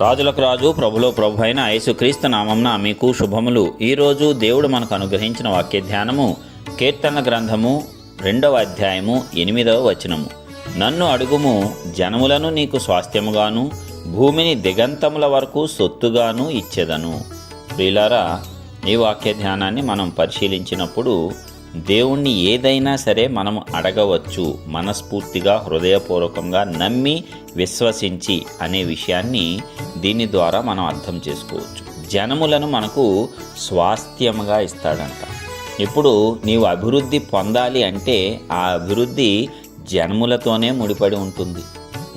రాజులకు రాజు ప్రభులో ప్రభు అయిన యేసుక్రీస్తు నామంన మీకు శుభములు. ఈరోజు దేవుడు మనకు అనుగ్రహించిన వాక్య ధ్యానము కీర్తన గ్రంథము రెండవ అధ్యాయము ఎనిమిదవ వచనము. నన్ను అడుగుము జనములను నీకు స్వాస్థ్యముగాను భూమిని దిగంతముల వరకు సొత్తుగాను ఇచ్చేదను. ప్రియులారా ఈ వాక్య ధ్యానాన్ని మనం పరిశీలించినప్పుడు దేవుణ్ణి ఏదైనా సరే మనం అడగవచ్చు మనస్ఫూర్తిగా హృదయపూర్వకంగా నమ్మి విశ్వసించి అనే విషయాన్ని దీని ద్వారా మనం అర్థం చేసుకోవచ్చు. జనములను మనకు స్వాస్థ్యముగా ఇస్తాడంట. ఇప్పుడు నీవు అభివృద్ధి పొందాలి అంటే ఆ అభివృద్ధి జనములతోనే ముడిపడి ఉంటుంది.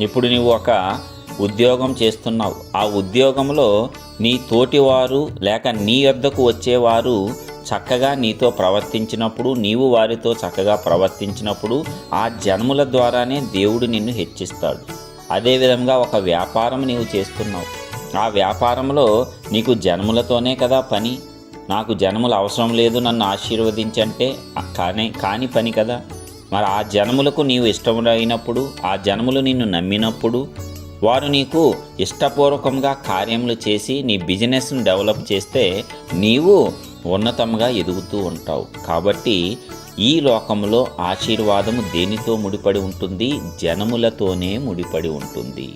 ఇప్పుడు నీవు ఒక ఉద్యోగం చేస్తున్నావు. ఆ ఉద్యోగంలో నీ తోటివారు లేక నీ వద్దకు వచ్చేవారు చక్కగా నీతో ప్రవర్తించినప్పుడు నీవు వారితో చక్కగా ప్రవర్తించినప్పుడు ఆ జన్ముల ద్వారానే దేవుడు నిన్ను హెచ్చిస్తాడు. అదేవిధంగా ఒక వ్యాపారం నీవు చేస్తున్నావు. ఆ వ్యాపారంలో నీకు జన్ములతోనే కదా పని. నాకు జన్ములు అవసరం లేదు నన్ను ఆశీర్వదించంటే కానీ కాని పని కదా. మరి ఆ జన్ములకు నీవు ఇష్టమైనప్పుడు ఆ జన్ములు నిన్ను నమ్మినప్పుడు వారు నీకు ఇష్టపూర్వకంగా కార్యములు చేసి నీ బిజినెస్ను డెవలప్ చేస్తే నీవు ఉన్నతంగా ఎదుగుతూ ఉంటావు. కాబట్టి ఈ లోకంలో ఆశీర్వాదము దేనితో ముడిపడి ఉంటుంది? జనములతోనే ముడిపడి ఉంటుంది.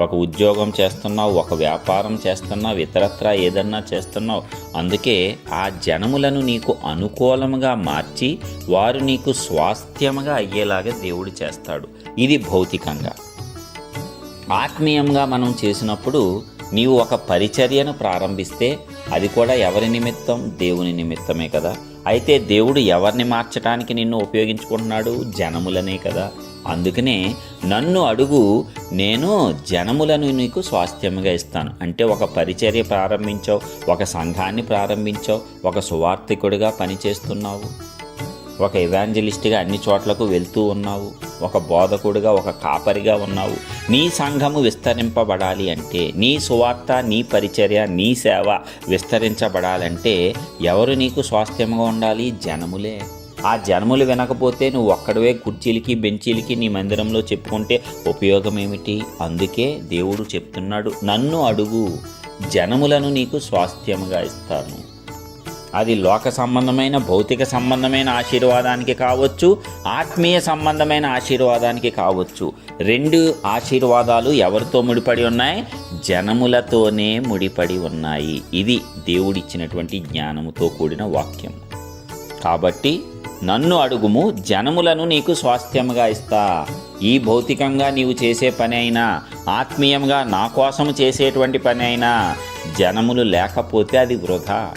ఒక ఉద్యోగం చేస్తున్నావు ఒక వ్యాపారం చేస్తున్నావు ఇతరత్రా ఏదన్నా చేస్తున్నావు. అందుకే ఆ జనములను నీకు అనుకూలంగా మార్చి వారు నీకు స్వాస్థ్యముగా అయ్యేలాగా దేవుడు చేస్తాడు. ఇది భౌతికంగా. ఆత్మీయంగా మనం చేసినప్పుడు నీవు ఒక పరిచర్యను ప్రారంభిస్తే అది కూడా ఎవరి నిమిత్తం? దేవుని నిమిత్తమే కదా. అయితే దేవుడు ఎవరిని మార్చడానికి నిన్ను ఉపయోగించుకుంటున్నాడు? జనములనే కదా. అందుకనే నన్ను అడుగు నేను జనములను నీకు స్వాస్థ్యముగా ఇస్తాను. అంటే ఒక పరిచర్య ప్రారంభించావు ఒక సంఘాన్ని ప్రారంభించావు ఒక సువార్థికుడిగా పనిచేస్తున్నావు. ఒక ఇవాంజలిస్ట్గా అన్ని చోట్లకు వెళ్తూ ఉన్నావు. ఒక బోధకుడుగా ఒక కాపరిగా ఉన్నావు. నీ సంఘము విస్తరింపబడాలి అంటే నీ సువార్త నీ పరిచర్య నీ సేవ విస్తరించబడాలంటే ఎవరు నీకు స్వాస్థ్యంగా ఉండాలి? జనములే. ఆ జనములు వినకపోతే నువ్వు ఒక్కడవే కుర్చీలకి బెంచీలకి నీ మందిరంలో చెప్పుకుంటే ఉపయోగం ఏమిటి అందుకే దేవుడు చెప్తున్నాడు నన్ను అడుగు. జనములను నీకు స్వాస్థ్యముగా ఇస్తాను. అది లోక సంబంధమైన భౌతిక సంబంధమైన ఆశీర్వాదానికి కావచ్చు ఆత్మీయ సంబంధమైన ఆశీర్వాదానికి కావచ్చు. రెండు ఆశీర్వాదాలు ఎవరితో ముడిపడి ఉన్నాయి? జనములతోనే ముడిపడి ఉన్నాయి. ఇది దేవుడిచ్చినటువంటి జ్ఞానముతో కూడిన వాక్యం. కాబట్టి నన్ను అడుగుము జనములను నీకు స్వాస్థ్యముగా ఇస్తా. ఈ భౌతికంగా నీవు చేసే పని అయినా ఆత్మీయంగా నా కోసం చేసేటువంటి పని అయినా జనములు లేకపోతే అది వృధా.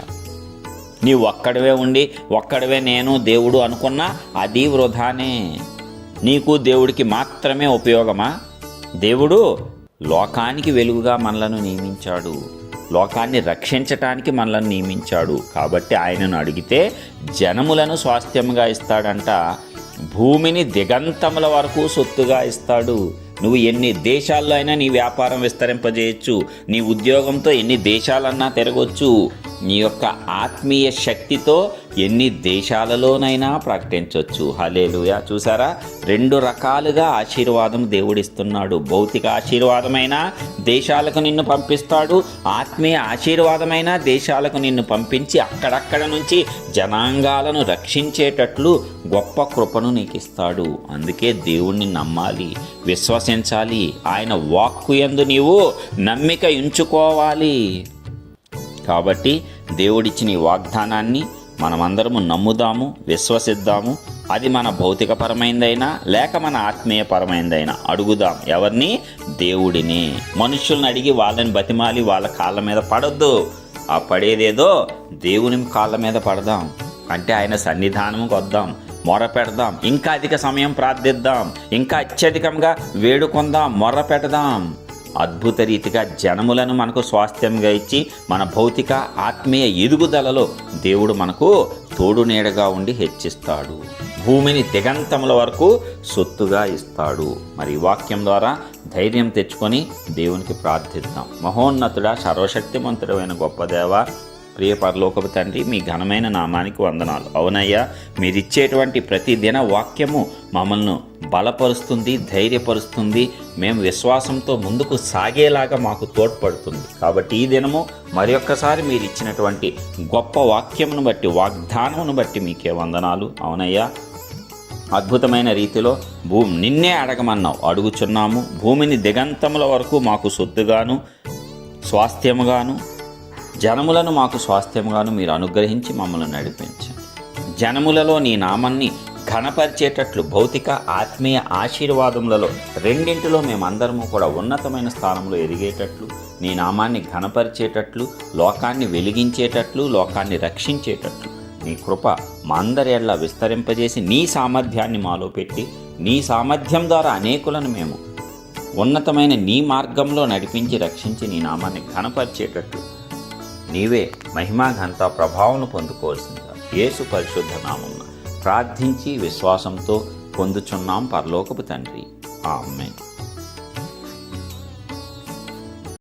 నీవు ఒక్కడవే ఉండి ఒక్కడవే నేను దేవుడు అనుకున్నా అది వృధానే. నీకు దేవుడికి మాత్రమే ఉపయోగమా? దేవుడు లోకానికి వెలుగుగా మనలను నియమించాడు. లోకాన్ని రక్షించటానికి మనలను నియమించాడు. కాబట్టి ఆయనను అడిగితే జనములను స్వాస్థ్యముగా ఇస్తాడంట. భూమిని దిగంతముల వరకు సొత్తుగా ఇస్తాడు. నువ్వు ఎన్ని దేశాల్లో అయినా నీ వ్యాపారం విస్తరింపజేయచ్చు. నీ ఉద్యోగంతో ఎన్ని దేశాలన్నా తిరగొచ్చు. నీ యొక్క ఆత్మీయ శక్తితో ఎన్ని దేశాలలోనైనా ప్రకటించవచ్చు హలేలుయా చూసారా? రెండు రకాలుగా ఆశీర్వాదం దేవుడిస్తున్నాడు. భౌతిక ఆశీర్వాదమైన దేశాలకు నిన్ను పంపిస్తాడు. ఆత్మీయ ఆశీర్వాదమైన దేశాలకు నిన్ను పంపించి అక్కడక్కడ నుంచి జనాంగాలను రక్షించేటట్లు గొప్ప కృపను నీకు ఇస్తాడు అందుకే దేవుణ్ణి నమ్మాలి విశ్వసించాలి. ఆయన వాక్కు ఎందు నీవు నమ్మిక ఉంచుకోవాలి. కాబట్టి దేవుడిచ్చిన ఈ వాగ్దానాన్ని మనమందరము నమ్ముదాము విశ్వసిద్దాము. అది మన భౌతికపరమైందైనా లేక మన ఆత్మీయపరమైందైనా అడుగుదాం. ఎవరిని? దేవుడిని. మనుషుల్ని అడిగి వాళ్ళని బతిమాలి వాళ్ళ కాళ్ళ మీద పడొద్దు. ఆ పడేదేదో దేవుని కాళ్ళ మీద పడదాం. అంటే ఆయన సన్నిధానంకి వద్దాం. మొర పెడదాం. ఇంకా అధిక సమయం ప్రార్థిద్దాం. ఇంకా అత్యధికంగా వేడుకొందాం. మొర పెడదాం. అద్భుత రీతిగా జనములను మనకు స్వాస్థ్యంగా ఇచ్చి మన భౌతిక ఆత్మీయ ఎదుగుదలలో దేవుడు మనకు తోడు నీడగా ఉండి హెచ్చిస్తాడు. భూమిని దిగంతముల వరకు సొత్తుగా ఇస్తాడు. మరి వాక్యం ద్వారా ధైర్యం తెచ్చుకొని దేవునికి ప్రార్థిద్దాం. మహోన్నతుడా సర్వశక్తిమంతుడమైన గొప్ప దేవ ప్రియ పరలోకపు తండ్రి మీ ఘనమైన నామానికి వందనాలు. అవునయ్యా మీరిచ్చేటువంటి ప్రతి దిన వాక్యము మమ్మల్ని బలపరుస్తుంది ధైర్యపరుస్తుంది. మేము విశ్వాసంతో ముందుకు సాగేలాగా మాకు తోడ్పడుతుంది. కాబట్టి ఈ దినము మరి ఒక్కసారి మీరు ఇచ్చినటువంటి గొప్ప వాక్యమును బట్టి వాగ్దానమును బట్టి మీకే వందనాలు. అవునయ్యా అద్భుతమైన రీతిలో భూమి నిన్నే అడగమన్నావు. అడుగుచున్నాము. భూమిని దిగంతముల వరకు మాకు సొత్తుగాను స్వాస్థ్యముగాను జనములను మాకు స్వాస్థ్యముగాను మీరు అనుగ్రహించి మమ్మల్ని నడిపించండి జనములలో నీ నామాన్ని ఘనపరిచేటట్లు భౌతిక ఆత్మీయ ఆశీర్వాదములలో రెండింటిలో మేమందరము కూడా ఉన్నతమైన స్థానంలో ఎదిగేటట్లు నీ నామాన్ని ఘనపరిచేటట్లు లోకాన్ని వెలిగించేటట్లు లోకాన్ని రక్షించేటట్లు నీ కృప మా అందరి విస్తరింపజేసి నీ సామర్థ్యాన్ని మాలో పెట్టి నీ సామర్థ్యం ద్వారా అనేకులను మేము ఉన్నతమైన నీ మార్గంలో నడిపించి రక్షించి నీ నామాన్ని ఘనపరిచేటట్లు నీవే మహిమాఘంత ప్రభావం పొందుకోవాల్సిందిగా యేసు పరిశుద్ధ నామం ప్రార్థించి విశ్వాసంతో పొందుచున్నాం పరలోకపు తండ్రి. ఆమెన్.